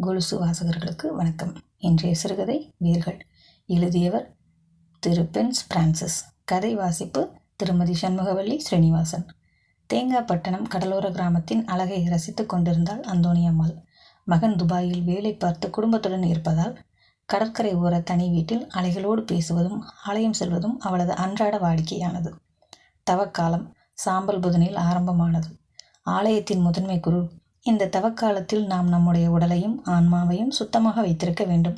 கொலுசு வாசகர்களுக்கு வணக்கம். இன்றைய சிறுகதை வீர்கள். எழுதியவர் திரு பென்ஸ் பிரான்சிஸ். கதை வாசிப்பு திருமதி சண்முகவல்லி ஸ்ரீனிவாசன். தேங்காய்பட்டணம் கடலோர கிராமத்தின் அழகை ரசித்துக் கொண்டிருந்தாள் அந்தோணியம்மாள் மகன் துபாயில் வேலை பார்த்து குடும்பத்துடன் இருப்பதால் கடற்கரை ஓர தனி வீட்டில் அலைகளோடு பேசுவதும் ஆலயம் செல்வதும் அவளது அன்றாட வாடிக்கையானது. தவக்காலம் சாம்பல் புதனில் ஆரம்பமானது. ஆலயத்தின் முதன்மை குரு இந்த தவக்காலத்தில் நாம் நம்முடைய உடலையும் ஆன்மாவையும் சுத்தமாக வைத்திருக்க வேண்டும்.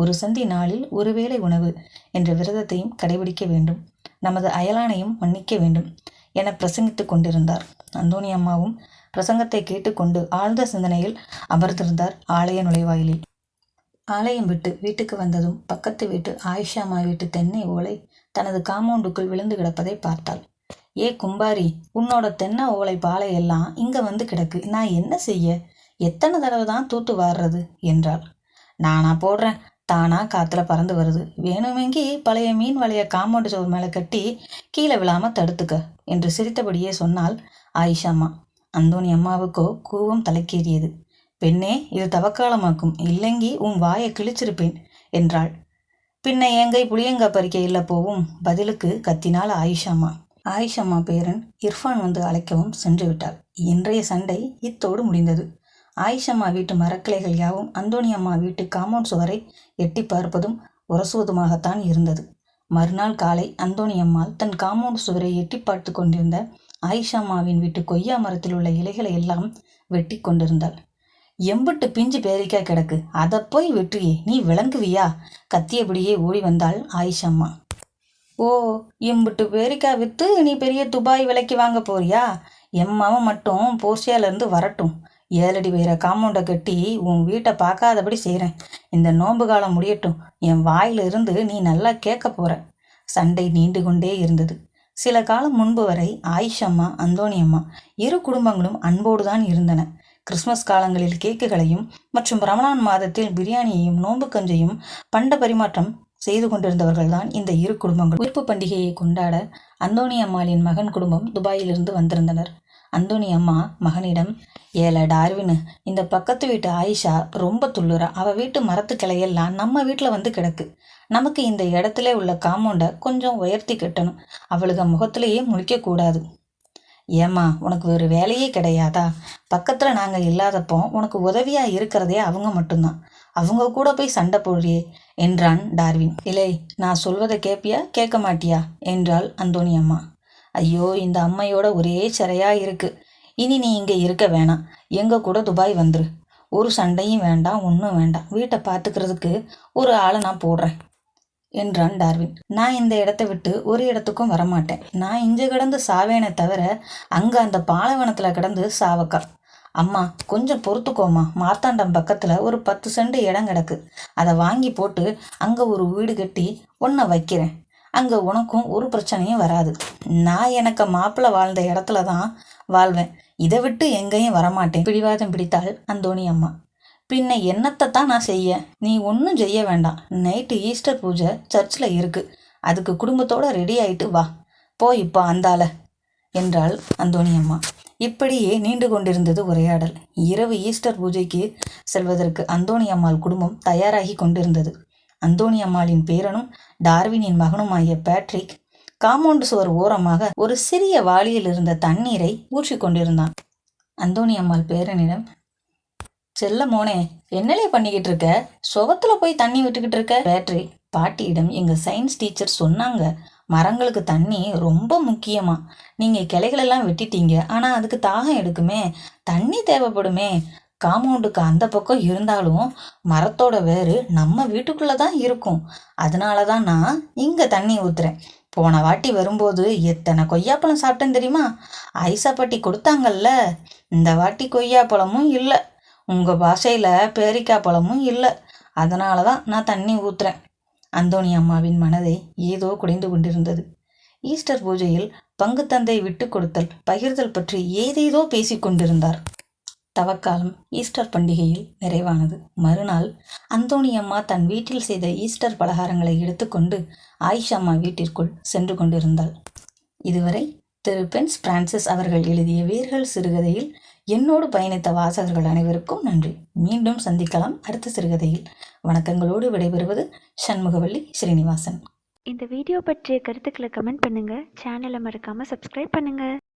ஒரு சந்தி நாளில் ஒருவேளை உணவு என்ற விரதத்தையும் கடைபிடிக்க வேண்டும். நமது அயலானையும் மன்னிக்க வேண்டும் என பிரசங்கித்துக் கொண்டிருந்தார். அந்தோணி அம்மாவும் பிரசங்கத்தை கேட்டுக்கொண்டு ஆழ்ந்த சிந்தனையில் அமர்ந்திருந்தார் ஆலய நுழைவாயிலில். ஆலயம் விட்டு வீட்டுக்கு வந்ததும் பக்கத்து வீட்டு ஆயிஷா அம்மா வீட்டு தென்னை ஓலை தனது காம்பவுண்டுக்குள் விழுந்து கிடப்பதை பார்த்தாள். ஏ கும்பாரி உன்னோட தென்னை ஓலை பாலை எல்லாம் இங்க வந்து கிடக்கு. நான் என்ன செய்ய? எத்தனை தடவை தான் தூத்து வாடுறது என்றாள். நானா போடுறேன். தானா காத்துல பறந்து வருது. வேணுமெங்கி பழைய மீன் வலைய காம்பவுண்ட் சோறு மேலே கட்டி கீழே விழாம தடுத்துக்க என்று சிரித்தபடியே சொன்னால் ஆயிஷாம்மா. அந்தோணி அம்மாவுக்கோ கூவம் தலைக்கேறியது. பெண்ணே இது தவக்காலமாக்கும். இல்லைங்கி உன் வாயை கிழிச்சிருப்பேன் என்றாள். பின்ன ஏங்கை புளியங்கா பறிக்க இல்லை போவும்? பதிலுக்கு கத்தினாள் ஆயிஷாம்மா. ஆயிஷம்மா பேரன் இர்ஃபான் வந்து அழைக்கவும் சென்று விட்டார் இன்றைய சண்டை இத்தோடு முடிந்தது. ஆயிஷம்மா வீட்டு மரக்கிளைகள் யாவும் அந்தோணி அம்மா வீட்டு காம்பவுண்ட் சுவரை எட்டி பார்ப்பதும் உரசுவதுமாகத்தான் இருந்தது. மறுநாள் காலை அந்தோணி அம்மாள் தன் காம்பவுண்ட் சுவரை எட்டி பார்த்து கொண்டிருந்த ஆயிஷம்மாவின் வீட்டு கொய்யா மரத்தில் உள்ள இலைகளை எல்லாம் வெட்டி கொண்டிருந்தாள். எம்பிட்டு பிஞ்சு பேரிக்கா கிடக்கு. அதை போய் வெற்றியே நீ விளங்குவியா? கத்தியபடியே ஓடி வந்தாள் ஆயிஷம்மா ஓ இம்புட்டு பேரிக்காய் விற்று நீ பெரிய துபாய் விலைக்கு வாங்க போறியா? எம்மாவும் மட்டும் போஸ்டியாலேருந்து வரட்டும். ஏழடி வேற காம்பவுண்டை கட்டி உன் வீட்டை பார்க்காதபடி செய்கிறேன் இந்த நோன்பு காலம் முடியட்டும். என் வாயிலிருந்து நீ நல்லா கேட்க போற. சண்டை நீண்டு கொண்டே இருந்தது. சில காலம் முன்பு வரை ஆயிஷம்மா அந்தோணியம்மா இரு குடும்பங்களும் அன்போடு தான் இருந்தன. கிறிஸ்மஸ் காலங்களில் கேக்குகளையும் மற்றும் ரமணான் மாதத்தில் பிரியாணியையும் நோன்பு கஞ்சையும் பண்ட பரிமாற்றம் செய்து கொண்டிருந்தவர்கள்தான் இந்த இரு குடும்பங்கள். உயிர்ப்பு பண்டிகையை கொண்டாட அந்தோணி அம்மாளின் மகன் குடும்பம் துபாயிலிருந்து வந்திருந்தனர். அந்தோணி அம்மா மகனிடம் ஏல டார்வின் இந்த பக்கத்து வீட்டு ஆயிஷா ரொம்ப துள்ளுறா. அவ வீட்டு மரத்து கிளையெல்லாம் நம்ம வீட்டில் வந்து கிடக்கு. நமக்கு இந்த இடத்துல உள்ள காம்பவுண்டை கொஞ்சம் உயர்த்தி கட்டணும். அவளுக முகத்திலேயே முழிக்கக்கூடாது ஏம்மா உனக்கு ஒரு வேலையே கிடையாதா? பக்கத்தில் நாங்கள் இல்லாதப்போ உனக்கு உதவியாக இருக்கிறதே அவங்க மட்டும்தான். அவங்க கூட போய் சண்டை போடுறியே என்றான் டார்வின். இல்லை நான் சொல்வதை கேட்பியா கேட்க மாட்டியா? என்றாள் அந்தோணி அம்மா. ஐயோ இந்த அம்மையோட ஒரே சிறையாக இருக்குது இனி நீ இங்கே இருக்க வேணாம். எங்கள் கூட துபாய் வந்துரு. ஒரு சண்டையும் வேண்டாம் ஒன்றும் வேண்டாம். வீட்டை பார்த்துக்கிறதுக்கு ஒரு ஆளை நான் போடுறேன். என்றான் டார்வின். நான் இந்த இடத்த விட்டு ஒரு இடத்துக்கும் வரமாட்டேன். நான் இங்கே கிடந்து சாவேனே தவிர அங்கே அந்த பாலைவனத்தில் கிடந்து சாவக்கா. அம்மா கொஞ்சம் பொறுத்துக்கோமா. மார்த்தாண்டம் பக்கத்தில் ஒரு பத்து செண்டு இடம் கிடக்கு. அதை வாங்கி போட்டு அங்கே ஒரு வீடு கட்டி ஒன்றை வைக்கிறேன். அங்கே உனக்கும் ஒரு பிரச்சனையும் வராது. நான் எனக்கு மாப்பிள்ளை வாழ்ந்த இடத்துல தான் வாழ்வேன். இதை விட்டு எங்கேயும் வரமாட்டேன். பிடிவாதம் பிடித்தாள் அந்தோணி அம்மா. பின்ன என்னத்தை தான் நான் செய்ய? நீ ஒன்றும் செய்ய வேண்டாம். நைட்டு ஈஸ்டர் பூஜை சர்ச்சில் இருக்கு. அதுக்கு குடும்பத்தோடு ரெடி ஆயிட்டு வா. போ இப்போ அந்தால என்றாள் அந்தோணி அம்மா இப்படியே நீண்டு கொண்டிருந்தது உரையாடல். இரவு ஈஸ்டர் பூஜைக்கு செல்வதற்கு அந்தோணி அம்மாள் குடும்பம் தயாராகி கொண்டிருந்தது. அந்தோணி அம்மாளின் பேரனும் டார்வினின் மகனுமாகிய பேட்ரிக் காம்பவுண்டு சுவர் ஓரமாக ஒரு சிறிய வாளியில் இருந்த தண்ணீரை ஊற்றி கொண்டிருந்தான். அந்தோணி அம்மாள் பேரனிடம் செல்ல மோனே என்னலே பண்ணிக்கிட்டு இருக்க? சுவத்துல போய் தண்ணி விட்டுக்கிட்டு இருக்க? பேட்ரி பாட்டியிடம் எங்க சயின்ஸ் டீச்சர் சொன்னாங்க. மரங்களுக்கு தண்ணி ரொம்ப முக்கியமா. நீங்க கிளைகளெல்லாம் வெட்டிட்டீங்க. ஆனா அதுக்கு தாகம் எடுக்குமே. தண்ணி தேவைப்படுமே. காம்பவுண்டுக்கு அந்த பக்கம் இருந்தாலும் மரத்தோட வேறு நம்ம வீட்டுக்குள்ளே தான் இருக்கும். அதனால தான் நான் இங்கே தண்ணி ஊற்றுறேன் போன வாட்டி வரும்போது எத்தனை கொய்யாப்பழம் சாப்பிட்டேன் தெரியுமா? ஐசா பாட்டி கொடுத்தாங்கல்ல. இந்த வாட்டி கொய்யாப்பழமும் இல்லை. உங்கள் பாஷையில் பேரிக்காய் பழமும் இல்லை. அதனால தான் நான் தண்ணி ஊற்றுறேன் அந்தோணி அம்மாவின் மனதை ஏதோ குடைந்து கொண்டிருந்தது. ஈஸ்டர் பூஜையில் பங்கு தந்தை விட்டு கொடுத்தல் பகிர்தல் பற்றி ஏதேதோ பேசிக்கொண்டிருந்தார் தவக்காலம் ஈஸ்டர் பண்டிகையில் நிறைவானது. மறுநாள் அந்தோணி அம்மா தன் வீட்டில் செய்த ஈஸ்டர் பலகாரங்களை எடுத்துக்கொண்டு ஆயிஷா வீட்டிற்குள் சென்று கொண்டிருந்தாள். இதுவரை திரு பென்ஸ் பிரான்சிஸ் அவர்கள் எழுதிய வேர்கள் சிறுகதையில் என்னோடு பயணித்த வாசகர்கள் அனைவருக்கும் நன்றி. மீண்டும் சந்திக்கலாம் அடுத்த சிறுகதையில். வணக்கங்களோடு விடைபெறுவது சண்முகவல்லி ஸ்ரீனிவாசன். இந்த வீடியோ பற்றிய கருத்துக்களை கமெண்ட் பண்ணுங்கள் சேனலை மறக்காமல் சப்ஸ்கிரைப் பண்ணுங்கள்